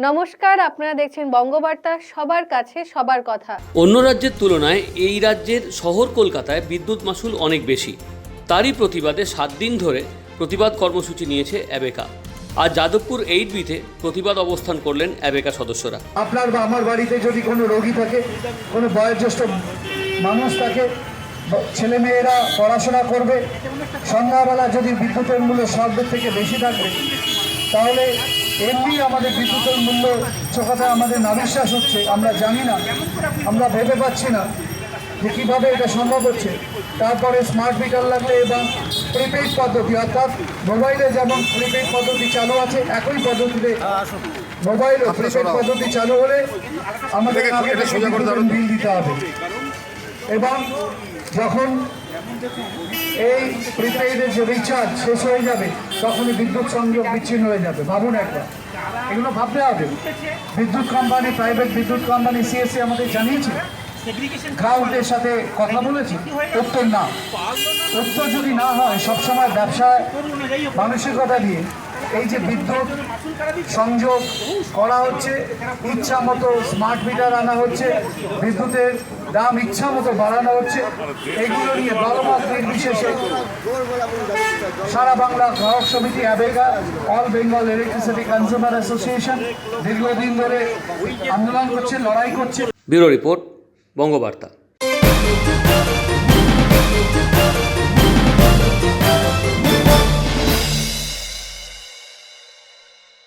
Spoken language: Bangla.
নমস্কার আপনারা দেখছেন বঙ্গবার্তা সবার কাছে সবার কথা। অন্য রাজ্যের তুলনায় এই রাজ্যের শহর কলকাতায় বিদ্যুৎ মাসুল অনেক বেশি। তারই প্রতিবাদে সাত দিন ধরে প্রতিবাদ কর্মসূচি নিয়েছে অ্যাবেকা। আর যাদবপুর এইট বিতে প্রতিবাদ অবস্থান করলেন অ্যাবেকা সদস্যরা। আপনার বা আমার বাড়িতে যদি কোনো রোগী থাকে কোনো বয়োজ্যেষ্ঠ মানুষ থাকে ব- ছেলেমেয়েরা পড়াশোনা করবে সন্ধ্যাবেলা যদি বিদ্যুতের মূল্য সবের থেকে বেশি থাকবে তাহলে এমনি আমাদের বিদ্যুতের মূল্য চোখাতে আমাদের নাবিশ্বাস হচ্ছে আমরা জানি না আমরা ভেবে পাচ্ছি না যে কীভাবে এটা সম্ভব হচ্ছে। তারপরে স্মার্ট মিটার লাগলে এবং প্রিপেইড পদ্ধতি অর্থাৎ মোবাইলে যেমন প্রিপেইড পদ্ধতি চালু আছে একই পদ্ধতিতে মোবাইল ও প্রিপেড পদ্ধতি চালু হলে আমাদের বিল দিতে হবে। এবং যখন এই প্রিপেইডের যে রিচার্জ শেষ হয়ে যাবে, তখনই বিদ্যুৎ সংযোগ বিচ্ছিন্ন হয়ে যাবে। ভাবুন একবার। এগুলো ভাবতে হবে। বিদ্যুৎ কোম্পানি প্রাইভেট বিদ্যুৎ কোম্পানি সিএসসি আমাদের জানিয়েছে। গ্রাহকদের সাথে কথা বলেছি। উত্তর না। উত্তর যদি না হয়, সবসময় ব্যবসায় মানসিকতা দিয়ে এই যে বিদ্যুৎ সংযোগ করা হচ্ছে, ইচ্ছা মতো স্মার্ট মিটার আনা হচ্ছে, বিদ্যুতের দাম ইচ্ছা মতো বাড়ানো হচ্ছে, এগুলো নিয়ে দলমত নির্বিশেষে সারা বাংলা গ্রাহক সমিতি অ্যাবেগা, All Bengal Electricity Consumer Association দীর্ঘদিন ধরে আন্দোলন করছে, লড়াই করছে। Bureau report, Bangabarta.